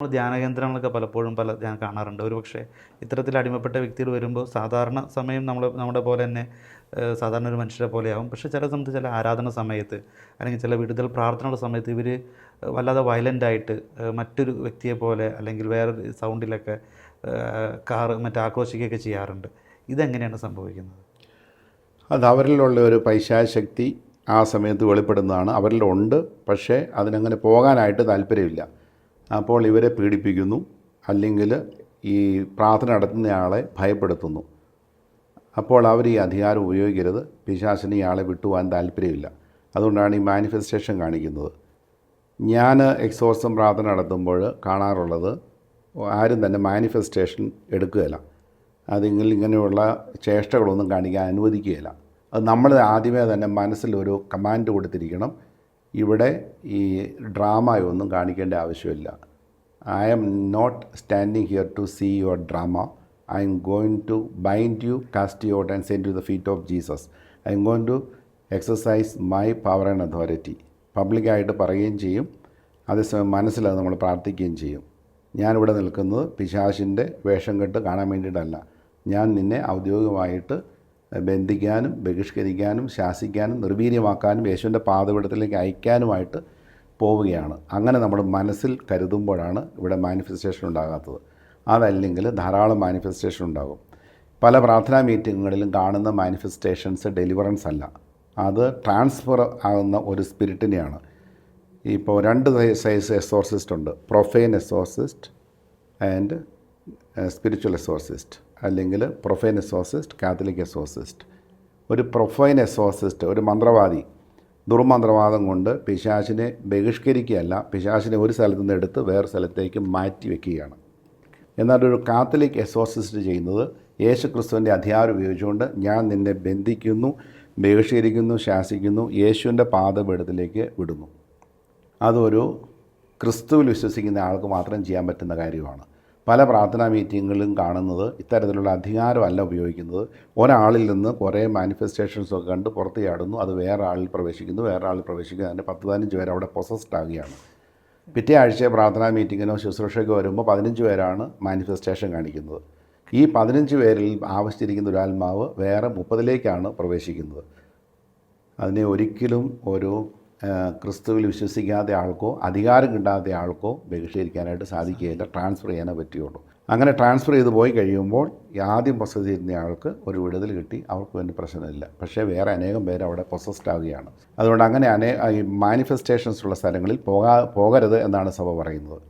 നമ്മൾ ധ്യാനകേന്ദ്രങ്ങളൊക്കെ പലപ്പോഴും പല ഞാൻ കാണാറുണ്ട്. ഒരു പക്ഷേ ഇത്തരത്തിൽ അടിമപ്പെട്ട വ്യക്തികൾ വരുമ്പോൾ സാധാരണ സമയം നമ്മൾ നമ്മുടെ പോലെ തന്നെ സാധാരണ ഒരു മനുഷ്യരെ പോലെയാവും പക്ഷേ ചില സമയത്ത് ചില ആരാധന സമയത്ത് അല്ലെങ്കിൽ ചില വിടുതൽ പ്രാർത്ഥനയുടെ സമയത്ത് ഇവർ വല്ലാതെ വയലന്റായിട്ട് മറ്റൊരു വ്യക്തിയെ പോലെ അല്ലെങ്കിൽ വേറെ സൗണ്ടിലൊക്കെ കാർ മറ്റേ ആക്രോശിക്കുകയൊക്കെ ചെയ്യാറുണ്ട്. ഇതെങ്ങനെയാണ് സംഭവിക്കുന്നത്? അത് അവരിലുള്ള ഒരു പൈശാശക്തി ആ സമയത്ത് വെളിപ്പെടുന്നതാണ്. അവരിലുണ്ട് പക്ഷേ അതിനങ്ങനെ പോകാനായിട്ട് താല്പര്യമില്ല. അപ്പോൾ ഇവരെ പീഡിപ്പിക്കുന്നു. അല്ലെങ്കിൽ ഈ പ്രാർത്ഥന നടത്തുന്നയാളെ ഭയപ്പെടുത്തുന്നു. അപ്പോൾ അവർ ഈ അധികാരം ഉപയോഗിക്കരുത്. പിശാസിന് ഇയാളെ വിട്ടുപോകാൻ താല്പര്യമില്ല. അതുകൊണ്ടാണ് ഈ മാനിഫെസ്റ്റേഷൻ കാണിക്കുന്നത്. ഞാൻ എക്സോർസം പ്രാർത്ഥന നടത്തുമ്പോൾ കാണാറുള്ളത് ആരും തന്നെ മാനിഫെസ്റ്റേഷൻ എടുക്കുകയില്ല. അതിങ്ങൾ ഇങ്ങനെയുള്ള ചേഷ്ടകളൊന്നും കാണിക്കാൻ അനുവദിക്കുകയില്ല. അത് നമ്മൾ ആദ്യമേ തന്നെ മനസ്സിലൊരു കമാൻഡ് കൊടുത്തിരിക്കണം. ഇവിടെ ഈ ഡ്രാമയൊന്നും കാണിക്കേണ്ട ആവശ്യമില്ല. I'm not standing here to see your drama I'm going to bind you cast you out and send to the feet of Jesus I'm going to exercise my power and authority പബ്ലിക്കായിട്ട് പറയുകയും ചെയ്യും. അതേസമയം മനസ്സിലത് നമ്മൾ പ്രാർത്ഥിക്കുകയും ചെയ്യും. ഞാനിവിടെ നിൽക്കുന്നത് പിശാശിന്റെ വേഷം കെട്ട് കാണാൻ വേണ്ടിയിട്ടല്ല. ഞാൻ നിന്നെ ഔദ്യോഗികമായിട്ട് ബന്ധിക്കാനും ബഹിഷ്കരിക്കാനും ശാസിക്കാനും നിർവീര്യമാക്കാനും യേശുവിന്റെ പാതപിടത്തിലേക്ക് അയക്കാനുമായിട്ട് പോവുകയാണ്. അങ്ങനെ നമ്മൾ മനസ്സിൽ കരുതുമ്പോഴാണ് ഇവിടെ മാനിഫെസ്റ്റേഷൻ ഉണ്ടാകാത്തത്. അതല്ലെങ്കിൽ ധാരാളം മാനിഫെസ്റ്റേഷൻ ഉണ്ടാകും. പല പ്രാർത്ഥനാ മീറ്റിങ്ങുകളിലും കാണുന്ന മാനിഫെസ്റ്റേഷൻസ് ഡെലിവറൻസ് അല്ല. അത് ട്രാൻസ്ഫർ ആകുന്ന ഒരു സ്പിരിറ്റിനെയാണ് ഇപ്പോൾ രണ്ട് സൈസ് എസോർസിസ്റ്റ് ഉണ്ട്. Profane exorcist and spiritual exorcist അല്ലെങ്കിൽ പ്രൊഫൈൻ എസോർസിസ്റ്റ് കാത്തലിക് എസോർസിസ്റ്റ് ഒരു പ്രൊഫൈൻ എസോർസിസ്റ്റ് ഒരു മന്ത്രവാദി ദുർമന്ത്രവാദം കൊണ്ട് പിശാചിനെ ബഹിഷ്കരിക്കുകയല്ല പിശാചിനെ ഒരു സ്ഥലത്തു നിന്ന് എടുത്ത് വേറെ സ്ഥലത്തേക്ക് മാറ്റി വെക്കുകയാണ്. എന്നാൽ ഒരു കാത്തലിക് എസോർസിസ്റ്റ് ചെയ്യുന്നത് യേശു ക്രിസ്തുവിന്റെ അധികാരം ഉപയോഗിച്ചുകൊണ്ട് ഞാൻ നിന്നെ ബന്ധിക്കുന്നു ബഹിഷ്കരിക്കുന്നു ശാസിക്കുന്നു യേശുവിന്റെ പാദപീഠത്തിലേക്ക് വിടുന്നു. അതൊരു ക്രിസ്തുവിൽ വിശ്വസിക്കുന്ന ആൾക്ക് മാത്രം ചെയ്യാൻ പറ്റുന്ന കാര്യമാണ്. പല പ്രാർത്ഥനാ മീറ്റിങ്ങുകളിലും കാണുന്നത് ഇത്തരത്തിലുള്ള അധികാരമല്ല ഉപയോഗിക്കുന്നത്. ഒരാളിൽ നിന്ന് കുറേ മാനിഫെസ്റ്റേഷൻസൊക്കെ കണ്ട് പുറത്ത് ചാടുന്നു. അത് വേറെ ആളിൽ പ്രവേശിക്കുന്നു. വേറെ ആളിൽ പ്രവേശിക്കുന്നു. അതിന്റെ പത്ത് പതിനഞ്ച് പേര് അവിടെ പൊസസ്ഡ് ആകുകയാണ് പിറ്റേ ആഴ്ച പ്രാർത്ഥനാ മീറ്റിങ്ങിനോ ശുശ്രൂഷയ്ക്കോ വരുമ്പോൾ പതിനഞ്ച് പേരാണ് മാനിഫെസ്റ്റേഷൻ കാണിക്കുന്നത്. ഈ പതിനഞ്ച് പേരിൽ ആവശ്യത്തിരിക്കുന്ന ഒരു ആത്മാവ് വേറെ മുപ്പതിലേക്കാണ് പ്രവേശിക്കുന്നത്. അതിനെ ഒരിക്കലും ഒരു ക്രിസ്തുവിൽ വിശ്വസിക്കാത്ത ആൾക്കോ അധികാരം കിട്ടാത്ത ആൾക്കോ ബഹിഷ്കരിക്കാനായിട്ട് സാധിക്കുകയില്ല. ട്രാൻസ്ഫർ ചെയ്യാനേ പറ്റുകയുള്ളൂ. അങ്ങനെ ട്രാൻസ്ഫർ ചെയ്ത് പോയി കഴിയുമ്പോൾ ആദ്യം പൊസസ് ചെയ്യുന്ന ആൾക്ക് ഒരു വിടുതൽ കിട്ടി. അവർക്ക് പിന്നെ പ്രശ്നമില്ല. പക്ഷേ വേറെ അനേകം പേർ അവിടെ പൊസസ്ഡ് ആവുകയാണ്. അതുകൊണ്ട് അങ്ങനെ അനേ ഈ മാനിഫെസ്റ്റേഷൻസ് ഉള്ള സ്ഥലങ്ങളിൽ പോകാ പോകരുത് എന്നാണ് സഭ പറയുന്നത്.